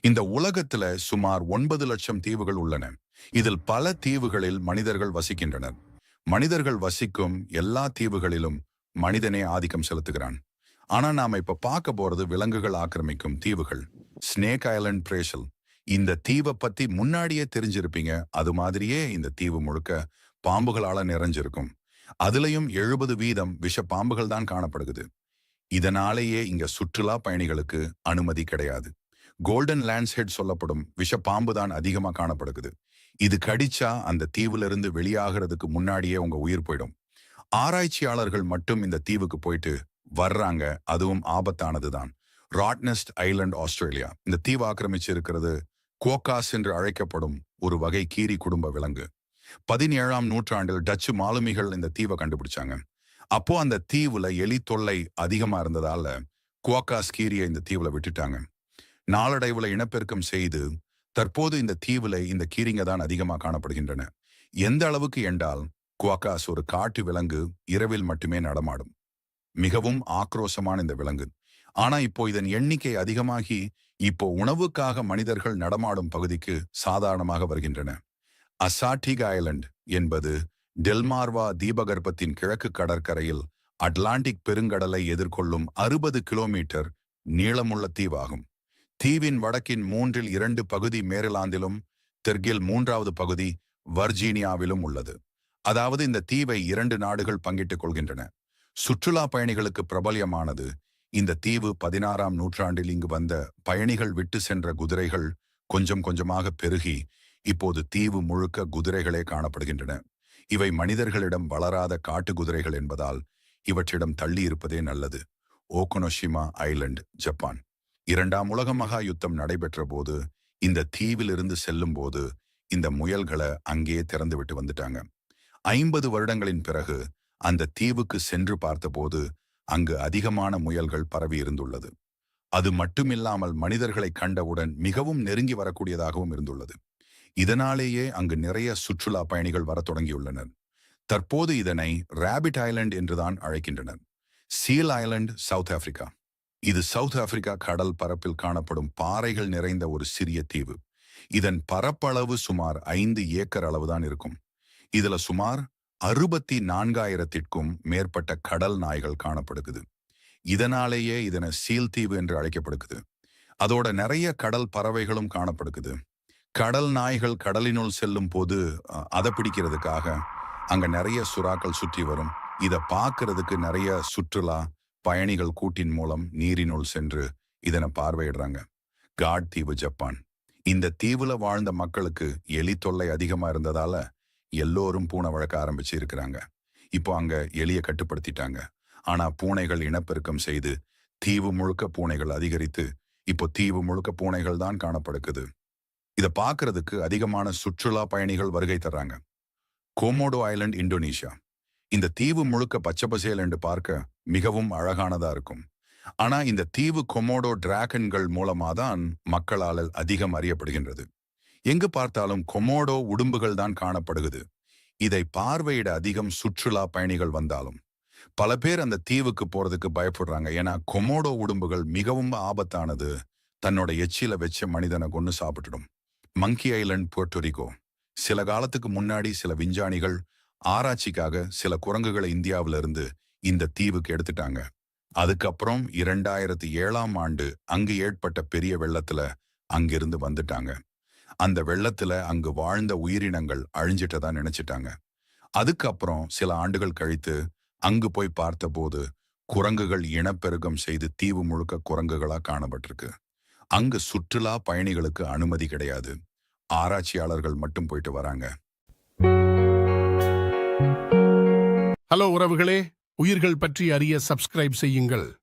இந்த உலகத்துல சுமார் ஒன்பது லட்சம் தீவுகள் உள்ளன. இதில் பல தீவுகளில் மனிதர்கள் வசிக்கின்றனர். மனிதர்கள் வசிக்கும் எல்லா தீவுகளிலும் மனிதனே ஆதிக்கம் செலுத்துகிறான். ஆனா நாம இப்ப பார்க்க போறது விலங்குகள் ஆக்கிரமிக்கும் தீவுகள். ஸ்னேக் ஐலண்ட் பிரேஷல் இந்த தீவை பத்தி முன்னாடியே தெரிஞ்சிருப்பீங்க. அது மாதிரியே இந்த தீவு முழுக்க பாம்புகளால நிறைஞ்சிருக்கும். அதுலயும் எழுபது வீதம் விஷ பாம்புகள் தான் காணப்படுகிறது இதனாலேயே இங்க சுற்றுலா பயணிகளுக்கு அனுமதி கிடையாது. கோல்டன் லேண்ட்ஸ்ஹெட் சொல்லப்படும் விஷ பாம்பு தான் அதிகமா காணப்படுகிறது. இது கடிச்சா அந்த தீவுல இருந்து வெளியாகிறதுக்கு முன்னாடியே உங்க உயிர் போயிடும். ஆராய்ச்சியாளர்கள் மட்டும் இந்த தீவுக்கு போயிட்டு வர்றாங்க. அதுவும் ஆபத்தானதுதான் ராட்னஸ்ட் ஐலண்ட் ஆஸ்திரேலியா இந்த தீவு ஆக்கிரமிச்சு இருக்கிறது கோகாஸ் என்று அழைக்கப்படும் ஒரு வகை கீரி குடும்ப விலங்கு. பதினேழாம் நூற்றாண்டில் டச்சு மாலுமிகள் இந்த தீவை கண்டுபிடிச்சாங்க. அப்போ அந்த தீவுல எலி தொல்லை அதிகமா இருந்ததால குவாக்காஸ் கீரியை இந்த தீவுல விட்டுட்டாங்க. நாளடைவுல இனப்பெருக்கம் செய்து தற்போது இந்த தீவுல இந்த கீரிங்க தான் அதிகமா காணப்படுகின்றன. எந்த அளவுக்கு என்றால் குவாக்காஸ் ஒரு காட்டு விலங்கு இரவில் மட்டுமே நடமாடும். மிகவும் ஆக்ரோஷமான இந்த விலங்கு. ஆனா இப்போ இதன் எண்ணிக்கை அதிகமாகி இப்போ உணவுக்காக மனிதர்கள் நடமாடும் பகுதிக்கு சாதாரணமாக வருகின்றன. அசாட்டிக் ஐலண்ட் என்பது டெல்மார்வா தீபகற்பத்தின் கிழக்கு கடற்கரையில் அட்லாண்டிக் பெருங்கடலை எதிர்கொள்ளும் அறுபது கிலோமீட்டர் நீளமுள்ள தீவாகும். தீவின் வடக்கின் மூன்றில் இரண்டு பகுதி மேரிலாந்திலும் தெற்கில் மூன்றாவது பகுதி வர்ஜீனியாவிலும் உள்ளது. அதாவது இந்த தீவை இரண்டு நாடுகள் பங்கிட்டுக் கொள்கின்றன. சுற்றுலா பயணிகளுக்கு பிரபல்யமானது இந்த தீவு பதினாறாம் நூற்றாண்டில் இங்கு வந்த பயணிகள் விட்டு சென்ற குதிரைகள் கொஞ்சம் கொஞ்சமாக பெருகி இப்போது தீவு முழுக்க குதிரைகளே காணப்படுகின்றன. இவை மனிதர்களிடம் வளராத காட்டு குதிரைகள் என்பதால் இவற்றிடம் தள்ளி இருப்பதே நல்லது. Okunoshima island Japan. இரண்டாம் உலக மகா யுத்தம் நடைபெற்ற போது இந்த தீவிலிருந்து செல்லும் போது இந்த முயல்களை அங்கேயே திறந்து விட்டு வந்துட்டாங்க. ஐம்பது வருடங்களின் பிறகு அந்த தீவுக்கு சென்று பார்த்தபோது அங்கு அதிகமான முயல்கள் பரவி இருந்துள்ளது. அது மட்டுமில்லாமல் மனிதர்களை கண்டவுடன் மிகவும் நெருங்கி வரக்கூடியதாகவும் இருந்துள்ளது. இதனாலேயே அங்கு நிறைய சுற்றுலா பயணிகள் வர தொடங்கியுள்ளனர். தற்போது இதனை ராபிட் ஐலண்ட் என்றுதான் அழைக்கின்றனர். சீல் ஐலண்ட் சவுத் ஆப்பிரிக்கா இது சவுத் ஆப்பிரிக்கா கடல் பரப்பில் காணப்படும் பாறைகள் நிறைந்த ஒரு சிறிய தீவு. இதன் பரப்பளவு சுமார் ஐந்து ஏக்கர் அளவுதான் இருக்கும். இதுல சுமார் அறுபத்தி நான்காயிரத்திற்கும் மேற்பட்ட கடல் நாய்கள் காணப்படுகிறது. இதனாலேயே இதனை சீல் தீவு என்று அழைக்கப்படுகிறது. அதோட நிறைய கடல் பறவைகளும் காணப்படுகிறது. கடல் நாய்கள் கடலினுள் செல்லும் போது அதை பிடிக்கிறதுக்காக அங்க நிறைய சுறாக்கள் சுற்றி வரும். இதை பார்க்கறதுக்கு நிறைய சுற்றுலா பயணிகள் கூட்டின் மூலம் நீரினுள் சென்று இதனை பார்வையிடுறாங்க. காட் தீவு ஜப்பான். இந்த தீவுல வாழ்ந்த மக்களுக்கு எலி தொல்லை அதிகமா இருந்ததால எல்லோரும் பூனை வழக்க ஆரம்பிச்சு இருக்கிறாங்க. இப்போ அங்க எலிய கட்டுப்படுத்திட்டாங்க. ஆனா பூனைகள் இனப்பெருக்கம் செய்து தீவு முழுக்க பூனைகள் அதிகரித்து இப்போ தீவு முழுக்க பூனைகள் தான் காணப்படுக்குது. இதை பார்க்கறதுக்கு அதிகமான சுற்றுலா பயணிகள் வருகை தர்றாங்க. Komodo island Indonesia. இந்த தீவு முழுக்க பச்சை பசேல் என்று பார்க்க மிகவும் அழகானதா இருக்கும். ஆனா இந்த தீவு கொமோடோ டிராகன்கள் மூலமா தான் மக்களால் அதிகம் அறியப்படுகின்றது. எங்கு பார்த்தாலும் கொமோடோ உடும்புகள் தான் காணப்படுகிறது. இதை பார்வையிட அதிகம் சுற்றுலா பயணிகள் வந்தாலும். பல பேர் அந்த தீவுக்கு போறதுக்கு பயப்படுறாங்க. ஏன்னா கொமோடோ உடும்புகள் மிகவும் ஆபத்தானது. தன்னோட எச்சில வச்ச மனிதனை கொண்டு சாப்பிட்டுடும். மங்கி ஐலண்ட் போர்ட்டோரிகோ சில காலத்துக்கு முன்னாடி சில விஞ்ஞானிகள் ஆராய்ச்சிக்காக சில குரங்குகளை இந்தியாவிலிருந்து இந்த தீவுக்கு எடுத்துட்டாங்க. அதுக்கப்புறம் இரண்டாயிரத்தி ஏழாம் ஆண்டு அங்கு ஏற்பட்ட பெரிய வெள்ளத்துல அங்கிருந்து வந்துட்டாங்க. அந்த வெள்ளத்துல அங்கு வாழ்ந்த உயிரினங்கள் அழிஞ்சிட்டதா நினைச்சிட்டாங்க. அதுக்கப்புறம் சில ஆண்டுகள் கழித்து அங்கு போய் பார்த்தபோது குரங்குகள் இனப்பெருக்கம் செய்து தீவு முழுக்க குரங்குகளா காணப்பட்டிருக்கு. அங்கு சுற்றுலா பயணிகளுக்கு அனுமதி கிடையாது. ஆராய்ச்சியாளர்கள் மட்டும் போயிட்டு வராங்க. ஹலோ உறவுகளே உயிர்கள் பற்றி அறிய சப்ஸ்கிரைப் செய்யுங்கள்.